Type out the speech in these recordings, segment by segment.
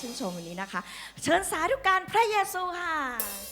ชื่นชมวันนี้นะคะ เชิญสาธุการพระเยซูค่ะ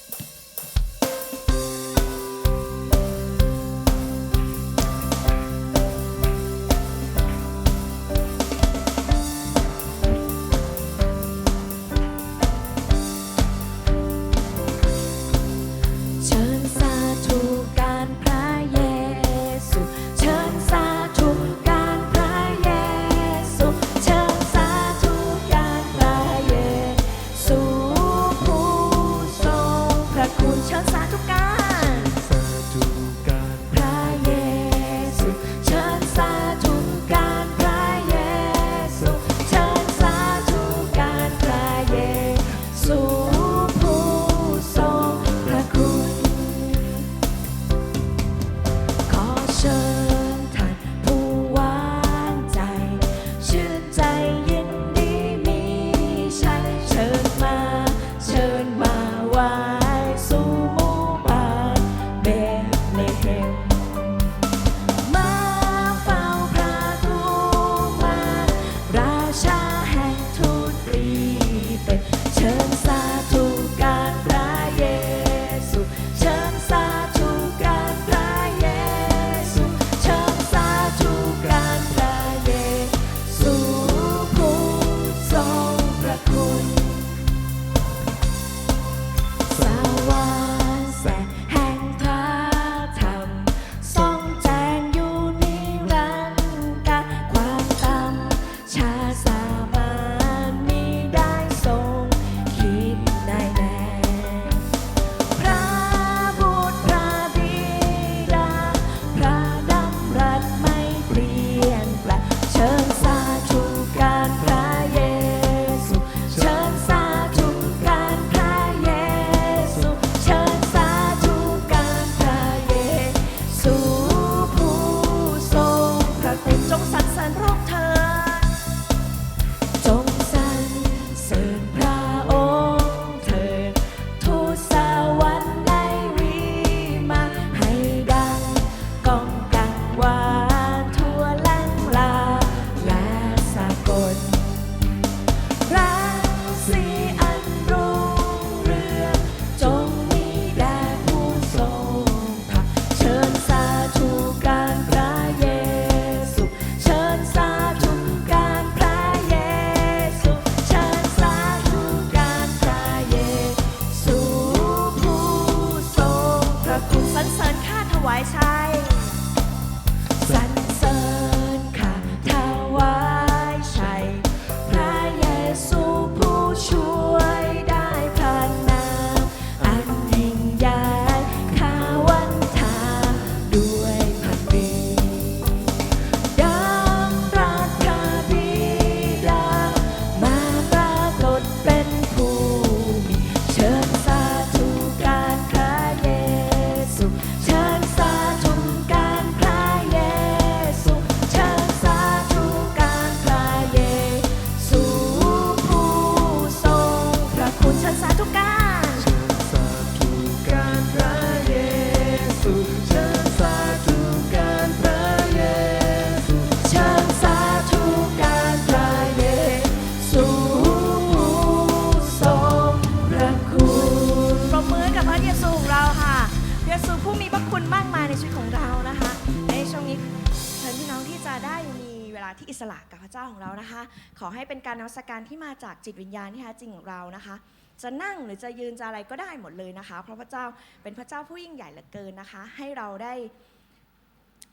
การที่มาจากจิตวิญญาณที่แท้จริงของเรานะคะ จะนั่งหรือจะยืนจะอะไรก็ได้หมดเลยนะคะ เพราะพระเจ้าเป็นพระเจ้าผู้ยิ่งใหญ่เหลือเกินนะคะ ให้เราได้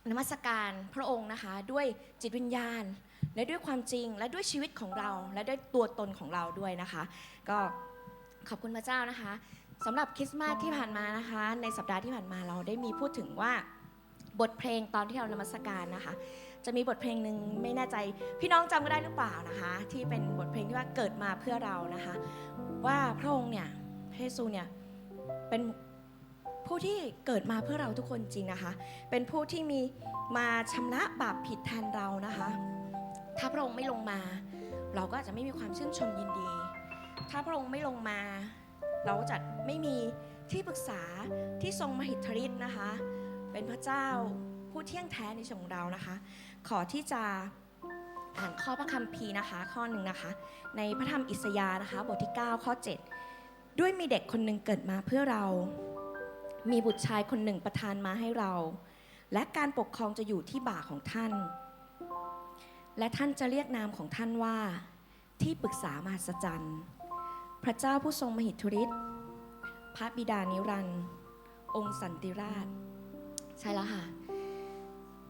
นมัสการพระองค์นะคะ ด้วยจิตวิญญาณ และด้วยความจริงและด้วยชีวิตของเรา และด้วยตัวตนของเราด้วยนะคะ ก็ขอบคุณพระเจ้านะคะสำหรับคริสต์มาสที่ผ่านมานะคะ ในสัปดาห์ที่ผ่านมาเราได้มีพูดถึงว่าบทเพลงตอนที่เรานมัสการนะคะ จะมีบทเพลงหนึ่งไม่แน่ใจ พี่น้องจำก็ได้หรือเปล่านะคะ ที่เป็นบทเพลงที่ว่าเกิดมาเพื่อเรานะคะ ว่าพระองค์เนี่ยพระเยซูเนี่ยเป็นผู้ที่เกิดมาเพื่อเราทุกคนจริงนะคะ เป็นผู้ที่มีมาชำระบาปผิดแทนเรานะคะ ถ้าพระองค์ไม่ลงมา เราก็อาจจะไม่มีความชื่นชมยินดี ถ้าพระองค์ไม่ลงมา เราก็จะไม่มีที่ปรึกษาที่ทรงมหิทธิฤทธิ์นะคะ เป็นพระเจ้าผู้เที่ยงแท้ในชีวิตของเรานะคะ ขอที่จะอ่านข้อพระคัมภีร์นะคะ ข้อหนึ่งนะคะ ในพระธรรมอิสยาห์นะคะ บทที่ 9 ข้อ 7 ด้วยมีเด็กคนหนึ่งเกิดมาเพื่อเรา มีบุตรชายคนหนึ่งประทานมาให้เรา และการปกครองจะอยู่ที่บ่าของท่าน และท่านจะเรียกนามของท่านว่า ที่ปรึกษามหัศจรรย์ พระเจ้าผู้ทรงมหิทธิฤทธิ์พระบิดานิรันดร์องค์สันติราช ใช่แล้วค่ะ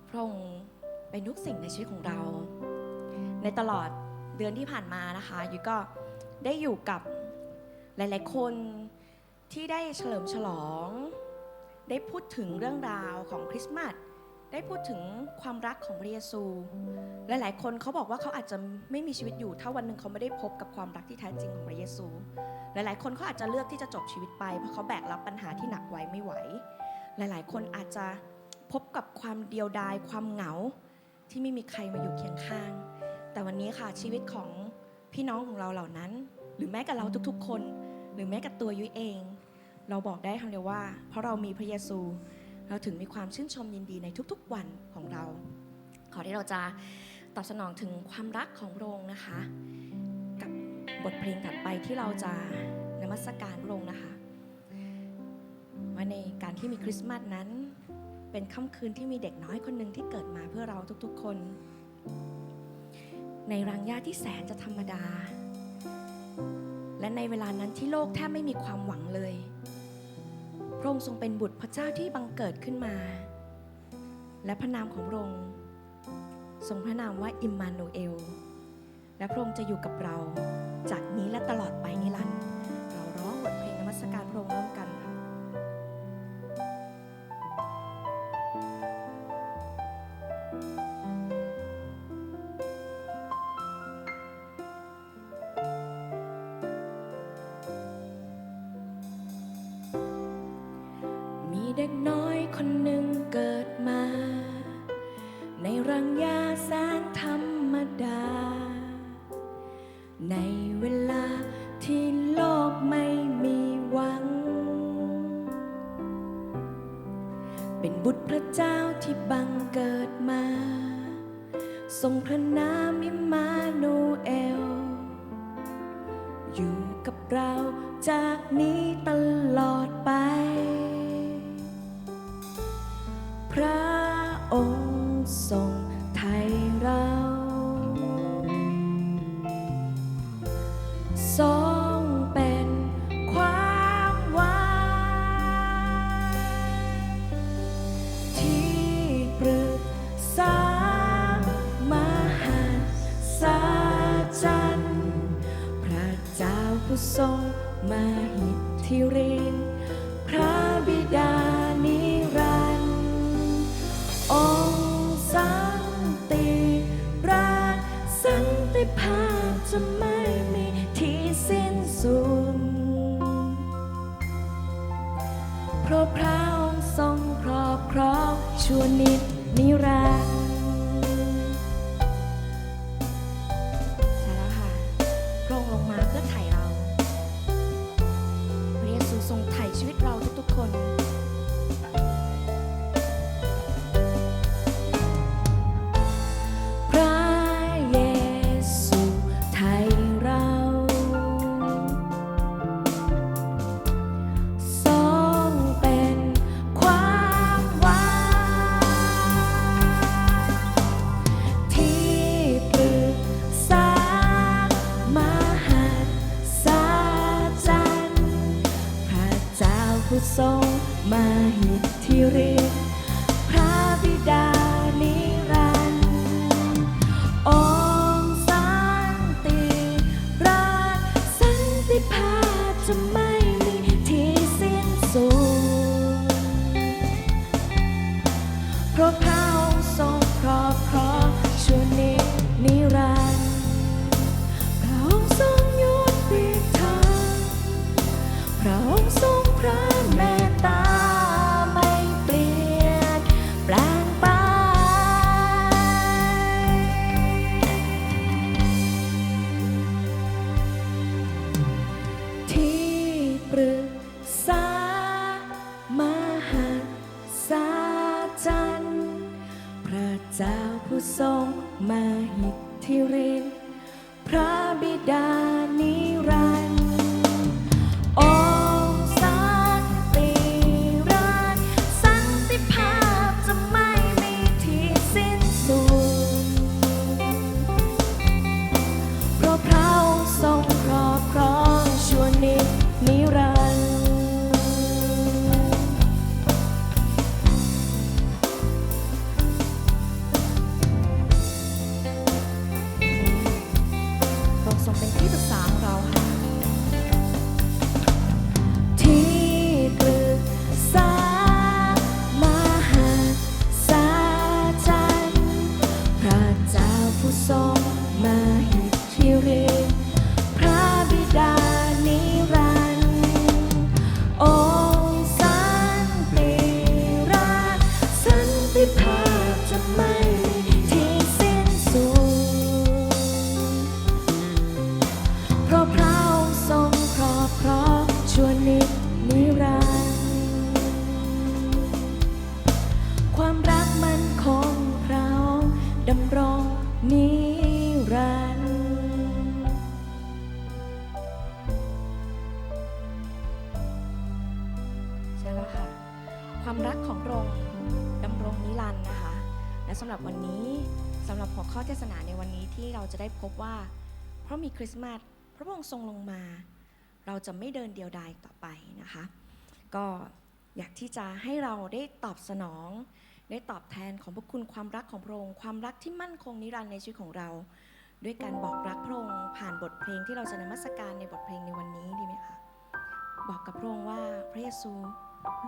พระองค์ เป็นทุกสิ่งในชีวิตของเรา ในตลอดเดือนที่ผ่านมานะคะยุ้ยก็ได้อยู่กับหลาย ๆ คนที่ได้เฉลิมฉลอง ได้พูดถึงเรื่องราวของคริสต์มาสได้พูดถึงความรักของพระเยซู หลาย ๆ คนเขาบอกว่าเขาอาจจะไม่มีชีวิตอยู่ ถ้าวันหนึ่งเขาไม่ได้พบกับความรักที่แท้จริงของพระเยซู หลาย ๆ คนเขาอาจจะเลือกที่จะจบชีวิตไปเพราะเขาแบกรับปัญหาที่หนักไว้ไม่ไหว หลาย ๆ คนอาจจะพบกับความเดียวดายความเหงา ที่ไม่มีใครมาอยู่เคียงข้าง แต่วันนี้ค่ะชีวิตของพี่น้องของเราเหล่านั้น หรือแม้กับเราทุกๆ คน หรือแม้กับตัวยุ้ยเอง เราบอกได้คำเดียวว่า เพราะเรามีพระเยซู เราถึงมีความชื่นชมยินดีในทุกๆ วันของเรา ขอที่เราจะตอบสนองถึงความรักของพระองค์นะคะ กับบทเพลงถัดไปที่เราจะนมัสการพระองค์นะคะว่าในการที่มีคริสต์มาสนั้น เป็นค่ำคืนที่มีเด็กน้อยคนหนึ่งที่เกิดมาเพื่อเราทุกๆคน ในรังหญ้าที่แสนจะธรรมดา และในเวลานั้นที่โลกแทบไม่มีความหวังเลย พระองค์ทรงเป็นบุตรพระเจ้าที่บังเกิดขึ้นมา และพระนามของพระองค์ทรงพระนามว่าอิมมานูเอล และพระองค์จะอยู่กับเรา จากนี้และตลอดไปนิรันดร์เราร้องบทเพลงนมัสการพระองค์ ด็กน้อยคนหนึ่งเกิดมา ในรังยาแสนธรรมดา ในเวลาที่โลกไม่มีหวัง เป็นบุตรพระเจ้าที่บังเกิดมา ทรงพระนามอิมมานูเอล อยู่กับเราจากนี้ตลอดไป พระองค์ทรงไทยเรา ทรงเป็นความหวังที่ปรึกษามหัศจรรย์พระเจ้าผู้ทรงมาหิทธิฤท ที่สิ้นสุด เพราะพระองค์ทรงครอบครองชั่วนิดนิรันดร์ ม จะได้พบว่า เพราะมีคริสต์มาสพระองค์ทรงลงมา เราจะไม่เดินเดียวดายต่อไปนะคะ ก็อยากที่จะให้เราได้ตอบสนอง ได้ตอบแทนของพระคุณความรักของพระองค์ความรักที่มั่นคงนิรันดร์ในชีวิตของเรา ด้วยการบอกรักพระองค์ผ่านบทเพลงที่เราจะนมัสการในบทเพลงในวันนี้ดีไหมคะบอกกับพระองค์ว่าพระเยซู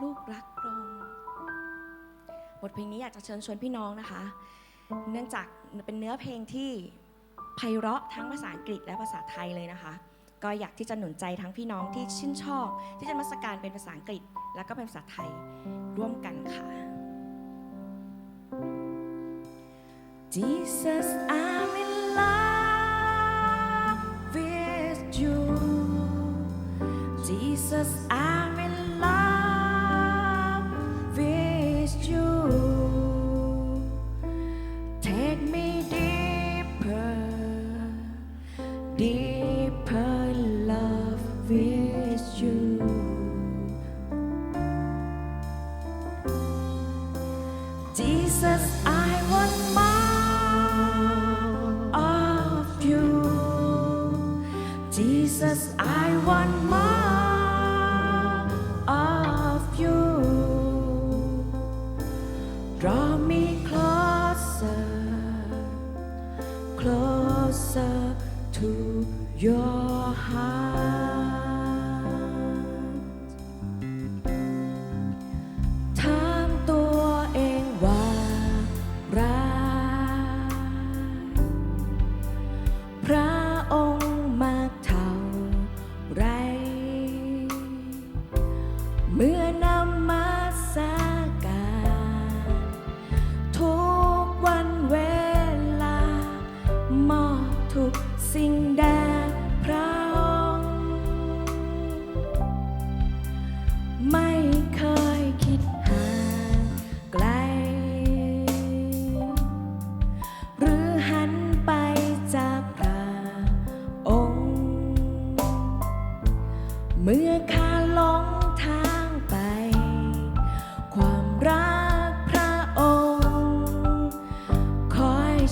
ลูกรักพระองค์บทเพลงนี้อยากจะเชิญชวนพี่น้องนะคะ เนื่องจากเป็นเนื้อเพลงที่ ไพเราะทั้งภาษาอังกฤษและภาษาไทยเลยนะคะ ก็อยากที่จะหนุนใจทั้งพี่น้องที่ชื่นชอบ ที่จะมัสการเป็นภาษาอังกฤษ แล้วก็เป็นภาษาไทยร่วมกันค่ะ Jesus I'm in love with you Jesus I'm dear.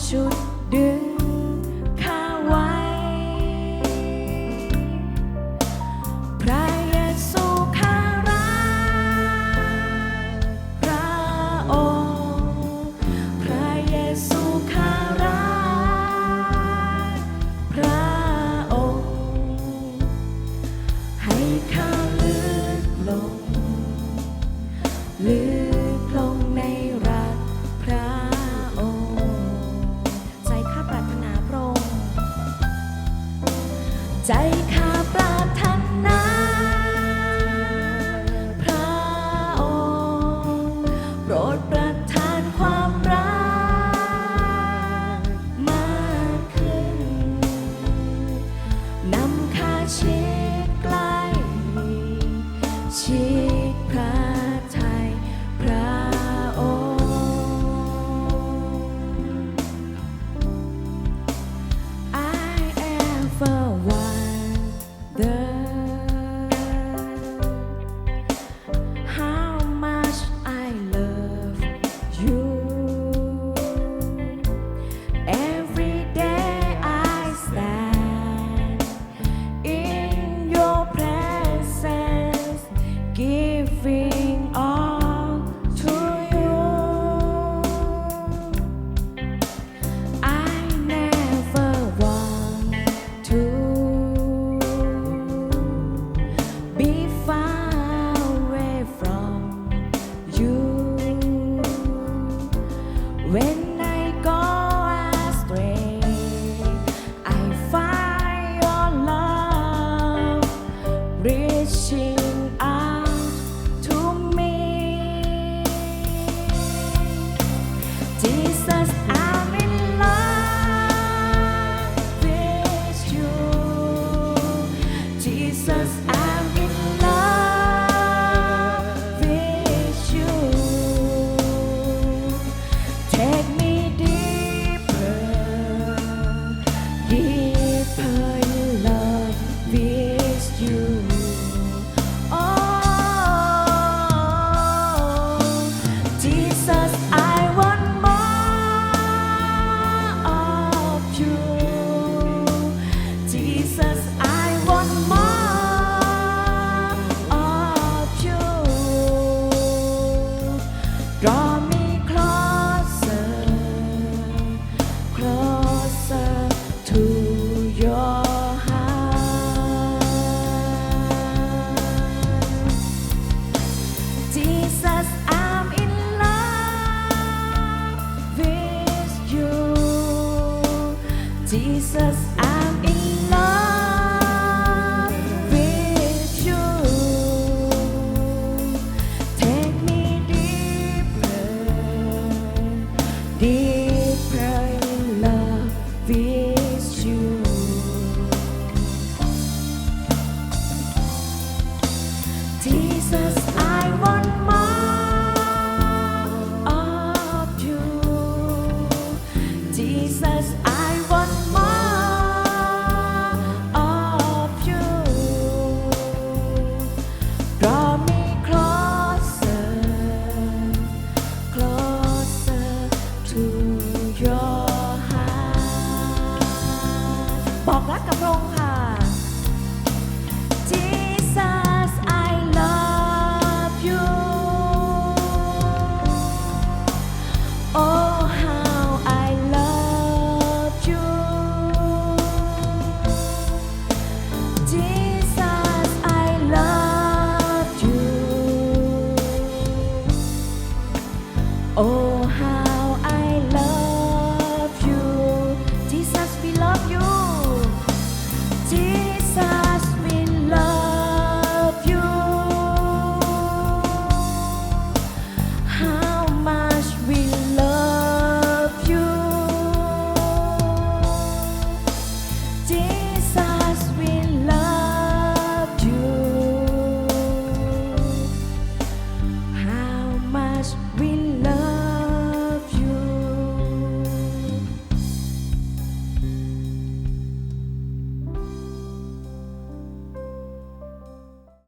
อย Oh, how.